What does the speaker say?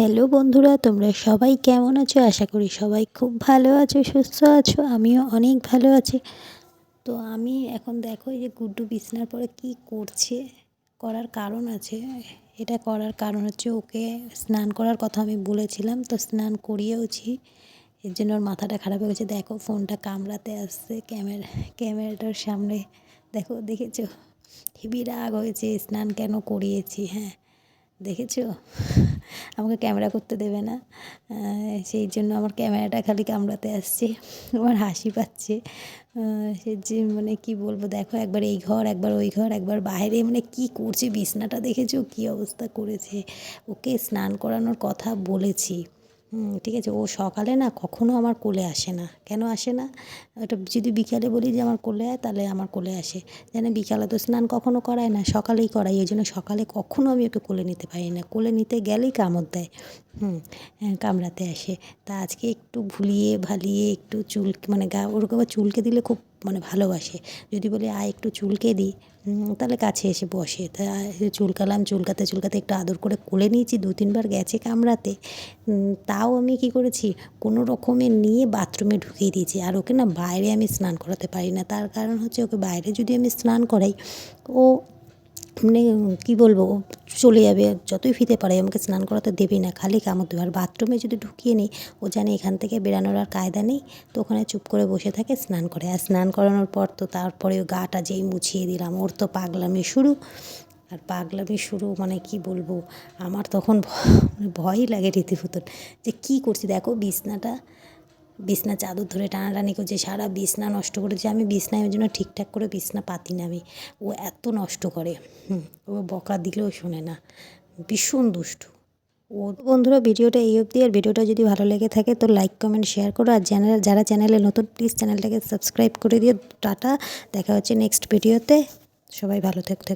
Hello বন্ধুরা, তোমরা সবাই কেমন আছো? আশা করি সবাই খুব ভালো আছো, সুস্থ আছো, আমিও অনেক ভালো আছি। তো আমি এখন দেখো যে গুড্ডু বিছনার পরে কি করছে, করার কারণ আছে। এটা করার কারণ হচ্ছে ওকে স্নান করার কথা আমি বলেছিলাম, তো স্নান করিয়েওছি। এর জন্য ওর মাথাটা খারাপ হয়ে গেছে। দেখো, ফোনটা কামড়াতে আসছে, ক্যামেরা, ক্যামেরাটার সামনে। দেখো, দেখেছ? হেবি রাগ হয়েছে, স্নান কেন করিয়েছি হ্যাঁ? দেখেছ? আমাকে ক্যামেরা করতে দেবে না। সেই জন্য আমার ক্যামেরাটা খালি কামড়াতে আসছে। আমার হাসি পাচ্ছে। সে যে মানে কি বলব, দেখো একবার এই ঘর, একবার ওই ঘর, একবার বাইরে। মানে কি করছে, বিছনাটা দেখেছ? কি অবস্থা করেছে? ওকে স্নান করানোর কথা বলেছি। ঠিক আছে। ও সকালে না কখনো আমার কোলে আসে না। কেন আসে না? ওটা যদি বিকালে বলি যে আমার কোলে আয় তাহলে আমার কোলে আসে। যেন বিকালে তো স্নান কখনো করায় না সকালেই করাই ওই জন্য সকালে কখনো আমি ওকে কোলে নিতে পারি না। কোলে নিতে গেলেই কামড় দেয়। হুম হ্যাঁ, কামড়াতে আসে। তা আজকে একটু ভুলিয়ে ভালিয়ে একটু চুল মানে গা ওরকম চুলকে দিলে খুব মানে ভালোবাসে। যদি বলি, আয়, একটু চুলকে দিই তাহলে কাছে এসে বসে। তা চুলকালাম, চুলকাতে চুলকাতে একটু আদর করে কোলে নিয়েছি, দু, তিনবার গেছে কামড়াতে। তাও আমি কি করেছি? কোনো রকমে নিয়ে বাথরুমে ঢুকিয়ে দিয়েছি। আর ওকে না বাইরে আমি স্নান করাতে পারি না। তার কারণ হচ্ছে, ওকে বাইরে যদি আমি স্নান করাই, ও মানে কী বলব, চলে যাবে, যতই ফিতে পারে, আমাকে স্নান করাতে দেবে না, খালি কামড় দেবে। আর বাথরুমে যদি ঢুকিয়ে নিই, ও জানে এখান থেকে বেরানোর আর কায়দা নেই, তো ওখানে চুপ করে বসে থাকে, স্নান করে। আর স্নান করানোর পর তো তারপরে ও গাটা যেই মুছিয়ে দিলাম, ওর তো পাগলামি শুরু। আর পাগলামি শুরু মানে কি বলব, আমার তখন মানে ভয়ই লাগে রীতিমতন। যে কী করছি, দেখো বিছনাটা বিছনা চাদর ধরে টানাটানি করছে, সারা বিছনা নষ্ট করেছে। আমি বিছনায় ওই জন্য ঠিকঠাক করে বিছনা পাতি না আমি ও এত নষ্ট করে, হুম, ও বকা দিলেও শোনে না। ভীষণ দুষ্টু। ও বন্ধুরা, ভিডিওটা এই অবধি। আর ভিডিওটা যদি ভালো লেগে থাকে তো লাইক কমেন্ট শেয়ার করো। আর চ্যানেল, যারা চ্যানেলে নতুন প্লিজ চ্যানেলটাকে সাবস্ক্রাইব করে দিও। টাটা, দেখা হচ্ছে নেক্সট ভিডিওতে সবাই ভালো থাকতে